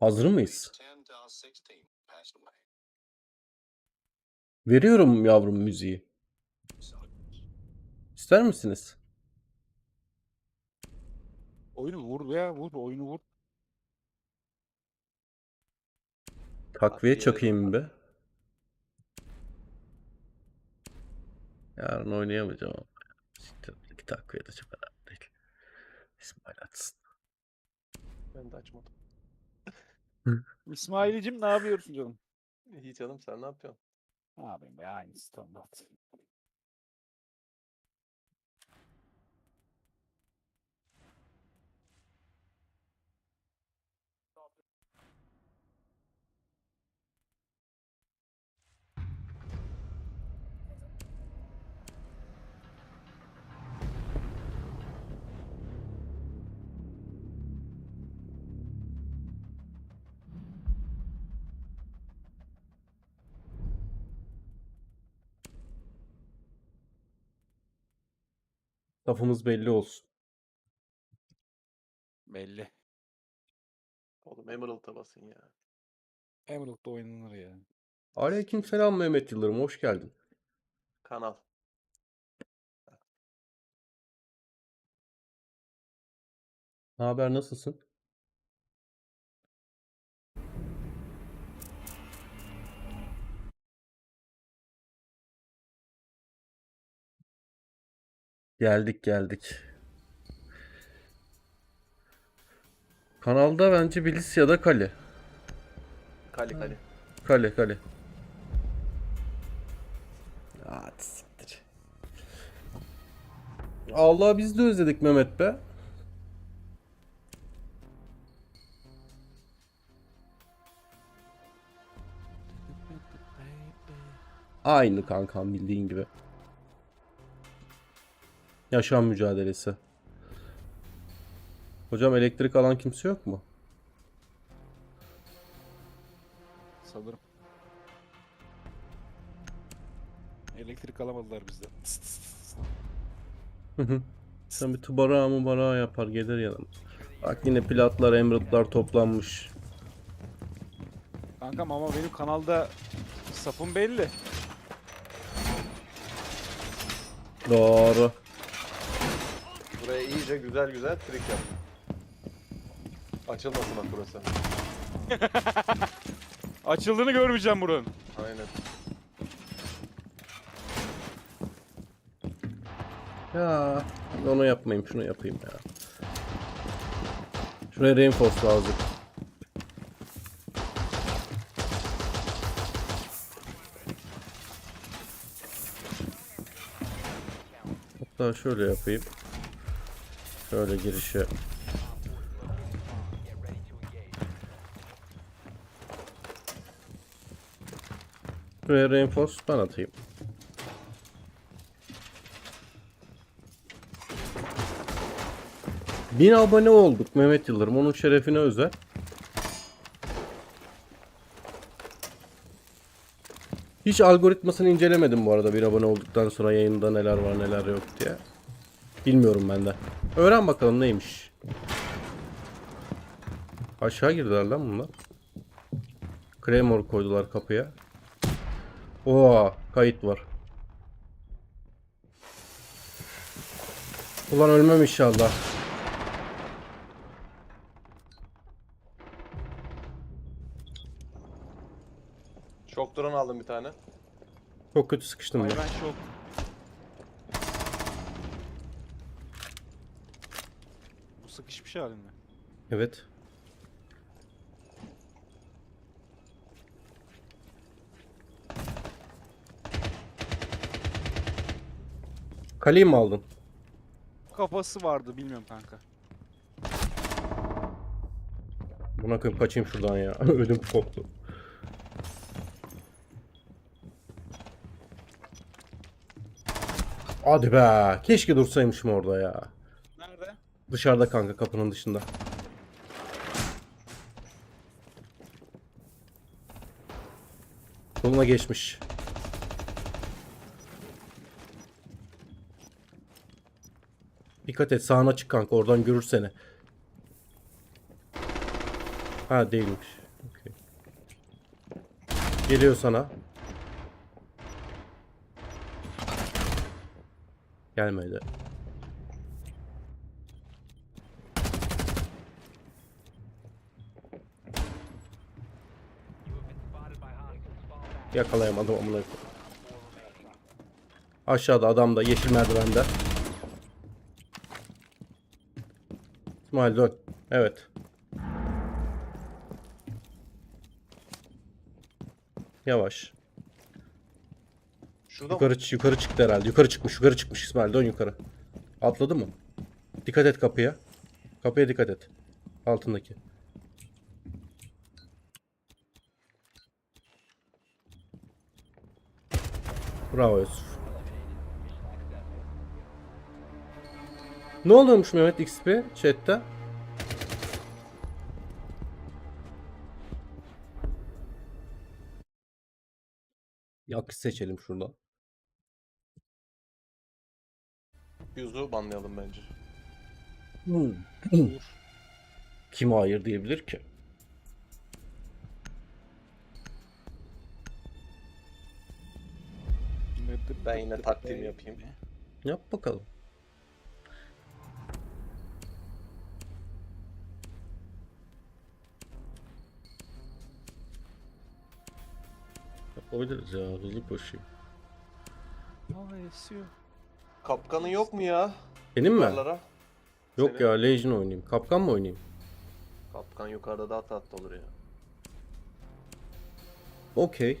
Hazır mıyız? 10 till 16 passed away. Veriyorum yavrum müziği. İster misiniz? Oyunu vur ya vur oyunu vur. Takviye çakayım be. Yarın oynayamayacağım ama. İki takviye de değil. İsmail atsın. Ben de açmadım. İsmail'cim ne yapıyorsun canım? İyi canım sen ne yapıyorsun? Ne yapayım be aynı standart. Lafımız belli olsun. Belli. Oğlum Emerald'a basın ya. Emerald'da oynanır ya. Aleyküm selam Mehmet Yıldırım. Hoş geldin. Kanal. Ne haber? Nasılsın? Geldik geldik. Kanalda bence Bilis ya da Kale. Kali kali. Kale kale. Hadi siktir. Allah biz de özledik Mehmet be. Aynı kankam bildiğin gibi. Yaşam mücadelesi. Hocam elektrik alan kimse yok mu? Sanırım. Elektrik alamadılar bizden. Hı hı. Sen bir tubara mubara yapar gelir yanım. Bak yine platlar, emeraldlar toplanmış. Kankam ama benim kanalda sapım belli. Doğru. Buraya iyice güzel güzel trik yap. Açılmasın bak burası. Açıldığını görmeyeceğim buranın. Aynen. Ya onu yapmayayım şunu yapayım ya. Şuraya reinforce lazım. Hatta şöyle yapayım. Şöyle girişe. Şuraya reinforce ben atayım. Bin abone olduk Mehmet Yıldırım. Onun şerefine özel. Hiç algoritmasını incelemedim bu arada bir abone olduktan sonra yayında neler var neler yok diye. Bilmiyorum ben de. Öğren bakalım neymiş. Aşağı girdiler lan bunlar. Claymore koydular kapıya. Oo, kayıt var. Ulan ölmem inşallah. Şok drone aldım bir tane. Çok kötü sıkıştım Ay ya. ben şok. Bu sıkışmış halinde. Evet. Kaleyi mi aldın? Kafası vardı bilmiyorum kanka. Buna koyayım kaçayım şuradan ya. Ödüm koptu. Hadi be. Keşke dursaymışım orada ya. Dışarıda kanka kapının dışında. Soluna geçmiş. Dikkat et sağına açık kanka oradan görür seni. Ha değilmiş. Okey. Geliyor sana. Gelmedi. Yakalayamadım amına. Aşağıda adam da yeşil merdivende. İsmail dön. Evet. Yavaş. Şurada mı? Yukarı, çı- yukarı çıktı herhalde. Yukarı çıkmış. Yukarı çıkmış İsmail. Dön yukarı. Atladı mı? Dikkat et kapıya. Kapıya dikkat et. Altındaki. Bravo Yusuf. Ne oluyormuş Mehmet XP chatte? Yak seçelim şurada. Yüzü banlayalım bence. Kim hayır diyebilir ki? Ben yine taktiğimi yapayım. Yap bakalım. Yapabiliriz ya hızlı koşayım. Aa esiyor. Kapkanın yok mu ya? Benim mi? Yukarılara. Yok Senin? ya Legion oynayayım. Kapkan mı oynayayım? Kapkan yukarıda daha tatlı olur ya. Okey.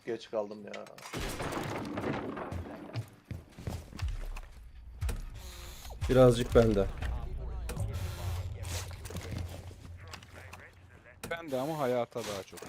Çok geç kaldım ya. Birazcık bende. Ben de ama hayata daha çok.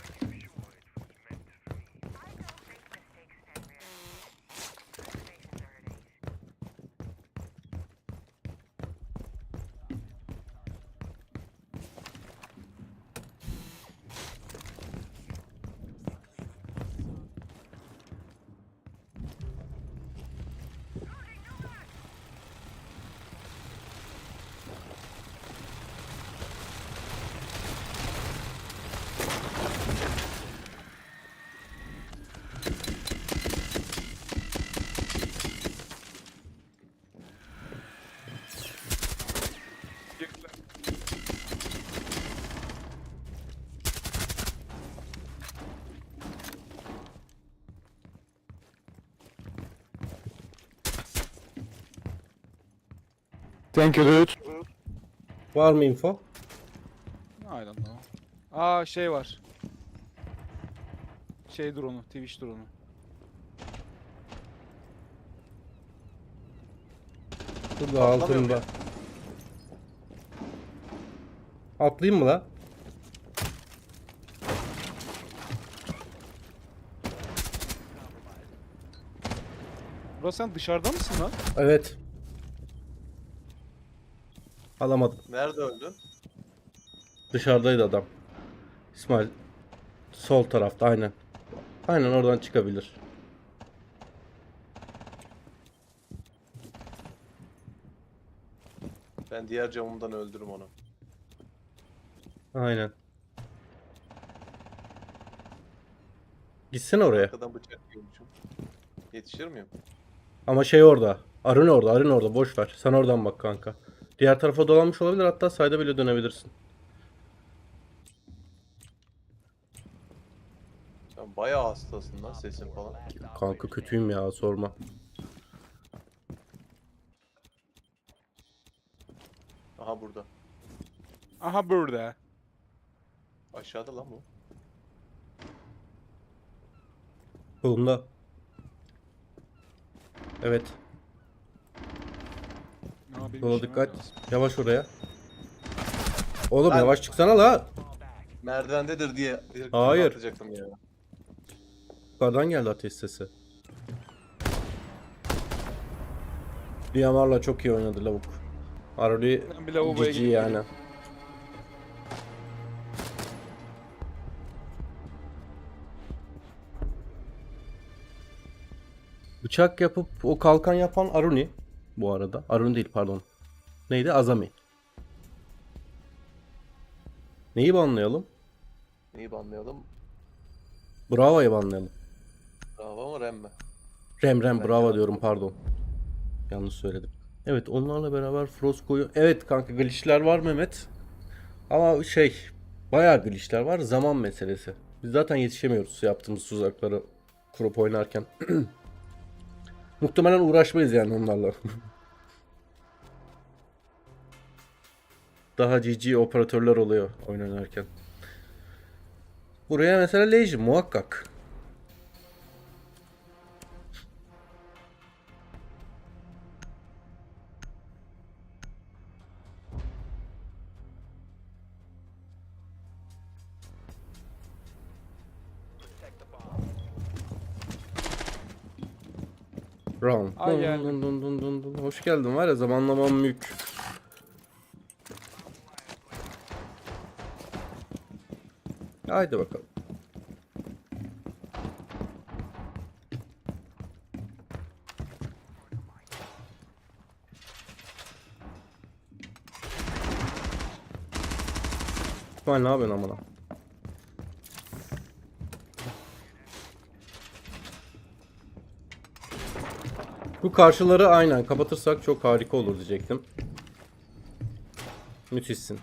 Thank you dude. Var mı info? I don't know. Aa şey var. Şey drone'u, Twitch drone'u. Burada altında. Atlayayım mı la? Burası sen dışarıda mısın lan? Evet. Alamadım. Nerede öldü? Dışarıdaydı adam. İsmail. Sol tarafta aynen. Aynen oradan çıkabilir. Ben diğer camımdan öldürürüm onu. Aynen. Gitsene oraya. Arkadan bıçak yiyormuşum. Yetişir miyim? Ama şey orada. Arın orada, arın orada. Boş ver. Sen oradan bak kanka. Diğer tarafa dolanmış olabilir. Hatta sayda bile dönebilirsin. Sen Bayağı hastasın lan sesin falan. Kanka kötüyüm ya sorma. Aha burada. Aha burada. Aşağıda lan bu. Kolumda. Evet. Aa, benim Sola dikkat. Yavaş oraya. Oğlum Lan. yavaş çıksana la. Merdivendedir diye. direkt Hayır. Atacaktım ya. Yukarıdan geldi ateş sesi. Diyamar'la çok iyi oynadı lavuk. Harbi Ben bir lavaboya GG gidip yani. Bıçak yapıp o kalkan yapan Aruni. Bu arada. Aruni değil pardon. Neydi? Azami. Neyi banlayalım? Neyi banlayalım? Bravo'yu banlayalım. Bravo mu Rem mi? Rem Rem Ben Bravo de- diyorum pardon. Yanlış söyledim. Evet onlarla beraber Frosco'yu... Evet kanka glitchler var Mehmet. Ama şey bayağı glitchler var zaman meselesi. Biz zaten yetişemiyoruz yaptığımız tuzakları kurup oynarken. Muhtemelen uğraşmayız yani onlarla. Daha GG operatörler oluyor oynanırken. Buraya mesela Legion muhakkak. Ay Dun dun dun dun. Hoş geldin var ya zamanlamam mük. Haydi bakalım. Ben ne yapıyorsun amına? Bu karşıları aynen kapatırsak çok harika olur diyecektim. Müthişsin.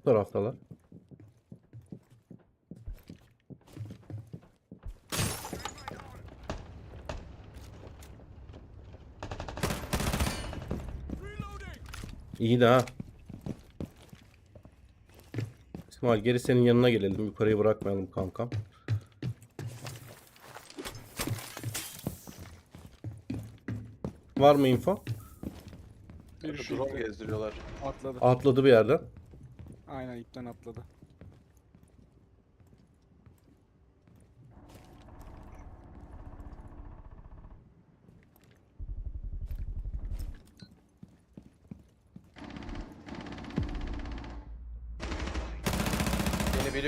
Bu taraftalar. İyi de ha. İsmail geri senin yanına gelelim. Yukarıyı bırakmayalım kankam. Var mı info? Bir şu Drone gezdiriyorlar. atladı. Atladı bir yerden. Aynen ipten atladı.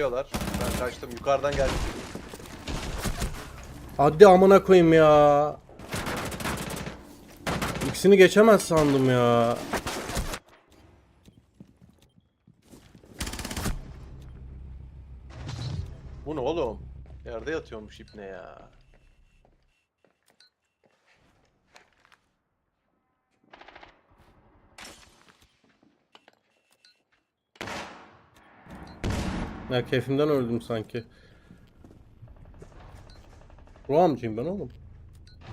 Beni biliyorlar. Ben kaçtım. Yukarıdan geldim. Hadi amına koyayım ya. İkisini geçemez sandım ya. Bu ne oğlum? Yerde yatıyormuş ipne ya. Ya keyfimden öldüm sanki. Ruhamcıyım ben oğlum.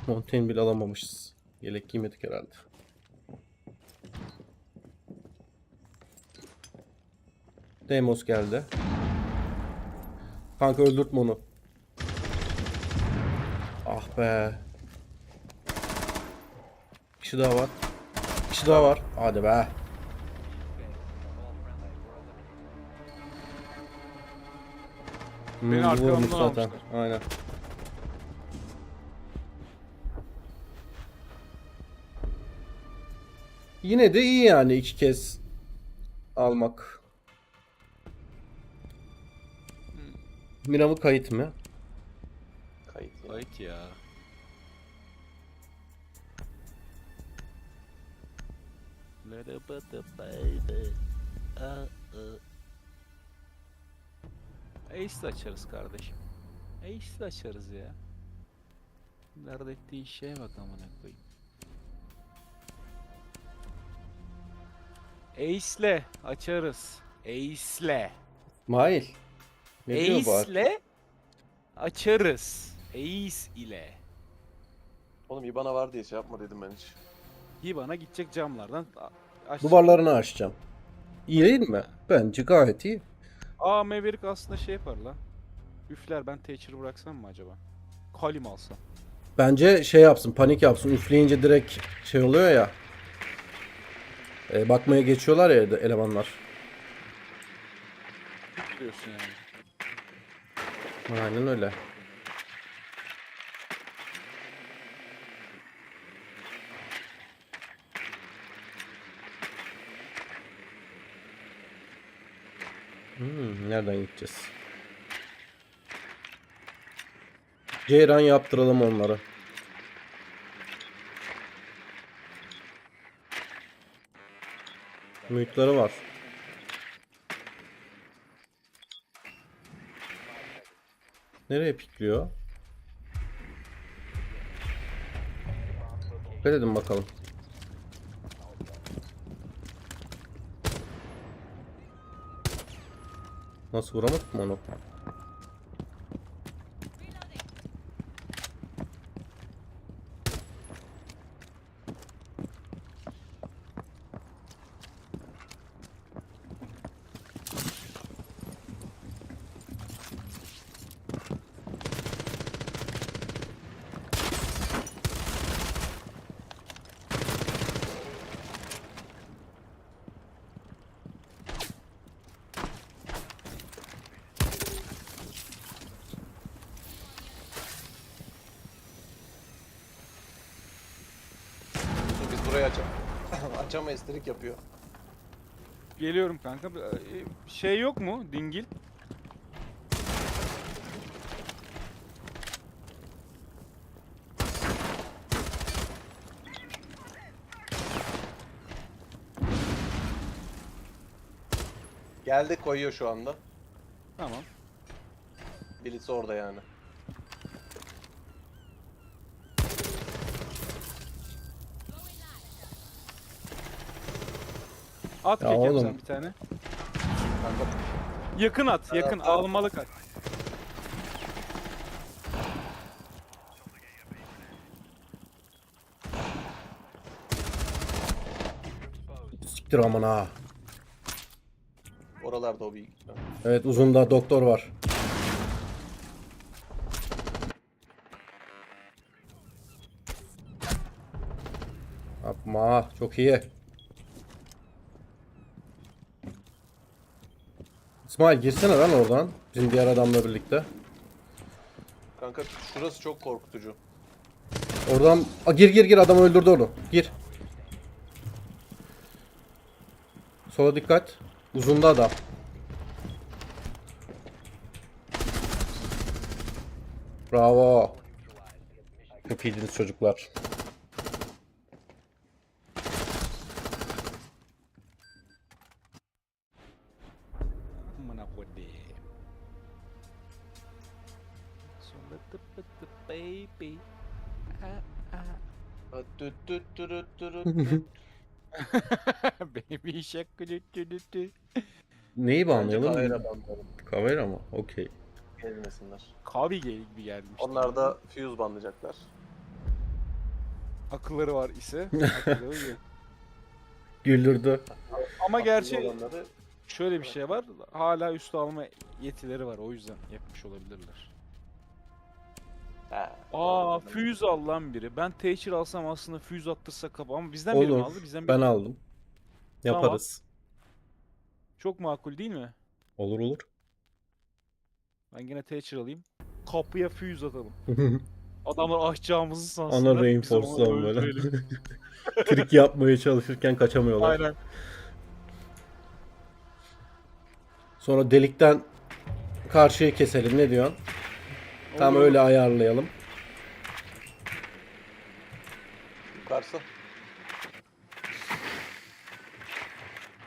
Montaigne bile alamamışız. Yelek giymedik herhalde. Demos geldi. Kanka öldürtme onu. Ah be. Kişi daha var. Kişi daha var. Hadi be. Hmm, Beni arkamdan almışlar. Aynen. Yine de iyi yani iki kez almak. Miramı kayıt mı? Kayıt ya. Kayıt ya. Little baby. Uh, uh. Ace açarız kardeşim. Ace açarız ya. Dert ettiğin şeye bak amına koyayım. Ace'le açarız. Ace'le. Mail. Ne diyor bu? ar- Ace'le açarız. Ace ile. Oğlum IBAN'a var diye şey yapma dedim ben hiç. Hibana gidecek camlardan a- aç. Duvarlarını açacağım. İyi değil mi? Bence gayet iyi. Aa Maverick aslında şey yapar la. Üfler ben Thatcher'ı bıraksam mı acaba? Kalim alsam. Bence şey yapsın, panik yapsın. Üfleyince direkt şey oluyor ya. E, bakmaya geçiyorlar ya elemanlar. Diyorsun yani. Aynen öyle. Hmm, nereden gideceğiz? Ceyran yaptıralım onları. Mühitleri var. Nereye pikliyor? Dikkat edin bakalım. Nasıl vuramadık mı onu? Açamayız trik yapıyor. Geliyorum kanka. Ee, Şey yok mu? Dingil. Geldi koyuyor şu anda. Tamam. Birisi orada yani. At Ya kekem oğlum. sen bir tane. Yakın at. Yakın. Almalık at. Siktir aman ha. oralarda o büyük. ihtimal. Evet uzunda doktor var. Yapma. Çok iyi. İsmail girsene lan oradan. Bizim diğer adamla birlikte. Kanka şurası çok korkutucu. Oradan Aa, gir gir gir adam öldürdü onu. Gir. Sola dikkat. Uzunda adam. Bravo. Çok iyiydiniz çocuklar. Dürüt dürüt. Baby shark dü dü dü dü. Neyi Bence bağlayalım? kamera bandılarım. Kamera mı? Okey. Gelmesinler. Kabi gibi gelmiş. Onlar da fuse banlayacaklar. akılları var ise akılları yok. Güldürdü. Ama gerçi olanları şöyle bir şey var. Hala üstü alma yetileri var. O yüzden yapmış olabilirler. Ha, Aa anladım. füze al lan biri. Ben Thatcher alsam aslında füze attırsak kapı ama bizden biri mi Olur. aldı? Bizden biri Ben mi? aldım. Yaparız. Çok makul değil mi? Olur olur. Ben yine Thatcher alayım. Kapıya füze atalım. Adamlar açacağımızı sansınlar. Ana biz reinforce'lan böyle. Trik yapmaya çalışırken kaçamıyorlar. Aynen. Sonra delikten karşıya keselim ne diyorsun? Tam öyle ayarlayalım. Yukarısı.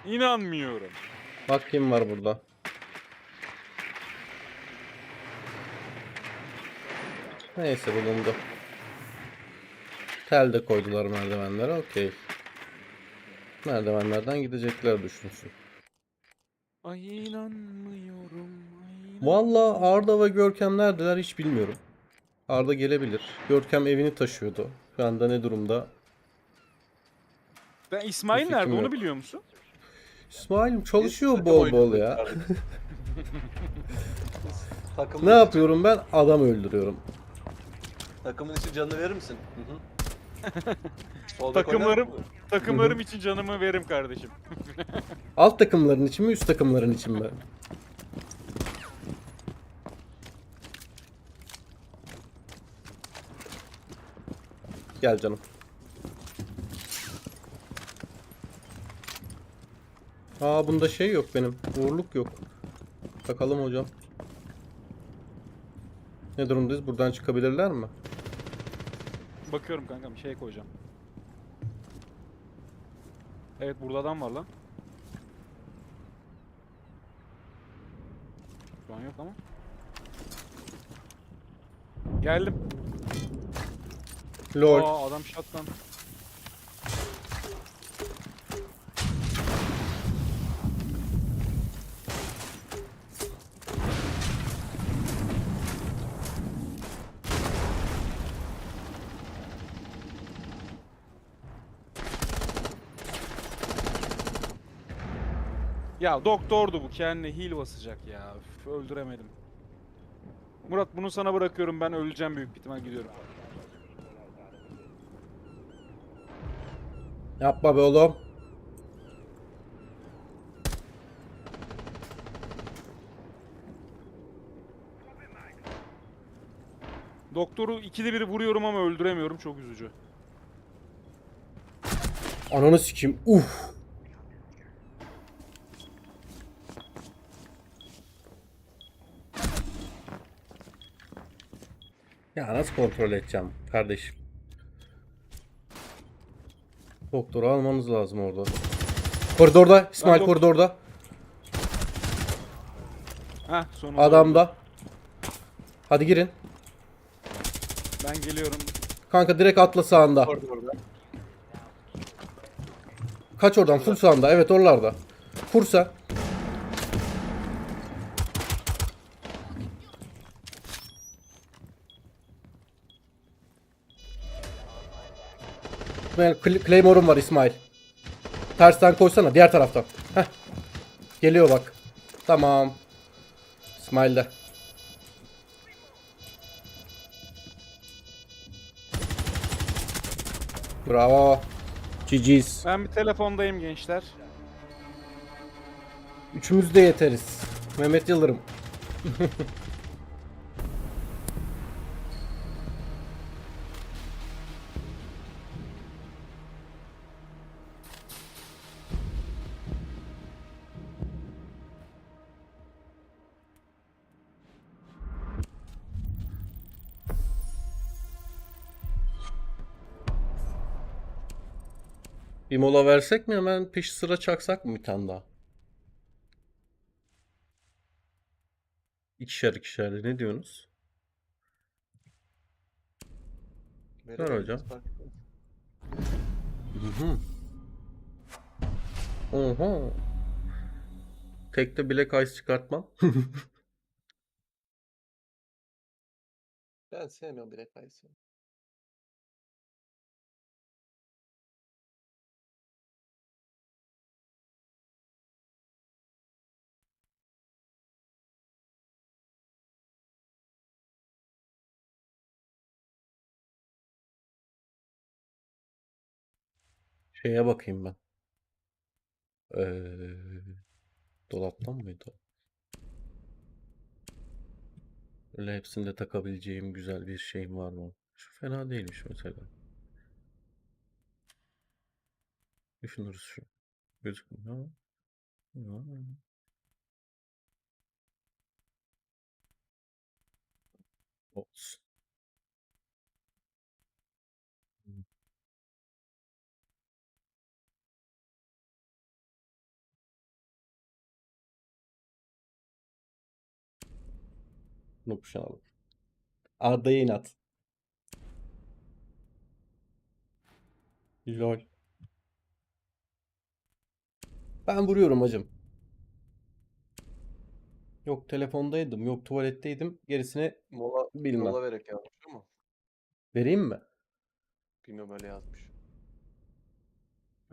İnanmıyorum. Bak kim var burada. Neyse bulundu. Tel de koydular merdivenlere. Okey. Merdivenlerden gidecekler düşünsün. Ay inanmıyorum. Valla Arda ve Görkem neredeler hiç bilmiyorum. Arda gelebilir. Görkem evini taşıyordu. Şu anda ne durumda? Ben İsmail fikrim nerede onu yok. biliyor musun? İsmail'im çalışıyor Biz bol bol ya. takımın Ne içi- yapıyorum ben? Adam öldürüyorum. Takımın için canını verir misin? Hı hı. Sol bek Takımlarım mı? takımlarım için canımı veririm kardeşim. Alt takımların için mi üst takımların için mi? Gel canım. Aa bunda şey yok benim. Uğurluk yok. Bakalım hocam. Ne durumdayız? Buradan çıkabilirler mi? Bakıyorum kankam şey koyacağım. Evet burada adam var lan. Şu an yok ama. Geldim. Lol. Aa adam shotgun. Ya doktordu bu kendine heal basacak ya. Üf, öldüremedim. Murat bunu sana bırakıyorum ben öleceğim büyük ihtimal gidiyorum. Yapma be oğlum. Doktoru ikide biri vuruyorum ama öldüremiyorum çok üzücü. Ananı sikeyim. Uf. Ya nasıl kontrol edeceğim kardeşim? Doktoru almanız lazım orada. Koridorda. İsmail dok- koridorda. Heh sonunda. Adamda. Hadi girin. Ben geliyorum. Kanka direkt atla sağında. Koridorda. Kaç oradan full sağında. Evet oralarda. Kursa. Cl- Claymore'um var İsmail. Tersten koysana diğer taraftan. Heh. Geliyor bak. Tamam. İsmail de. Bravo. GG's. Ben bir telefondayım gençler. Üçümüz de yeteriz. Mehmet Yıldırım. mola versek mi hemen peş sıra çaksak mı bir tane daha? İkişer ikişer ne diyorsunuz? Verelim, hocam. Hı hı. Oha. Tekte Black Ice çıkartmam. Ben sevmiyorum Black Ice'ı. Şeye bakayım ben. Ee, dolaptan mıydı? Öyle hepsinde takabileceğim güzel bir şeyim var mı? Şu fena değilmiş mesela. Düşünürüz şu. Gözükmüyor. ama. Olsun. Bunu kuşanalım. Arda'ya inat. Lol. Ben vuruyorum hacım. Yok telefondaydım, yok tuvaletteydim. Gerisini Mola, bilmem. mola vererek yazmış ama. Vereyim mi? Bilmiyorum öyle yazmış.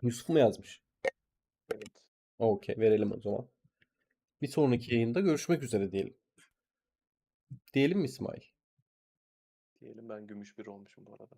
Yusuf mu yazmış? Evet. Okey, verelim o zaman. Bir sonraki yayında görüşmek üzere diyelim. Diyelim mi İsmail? Diyelim ben gümüş bir olmuşum bu arada.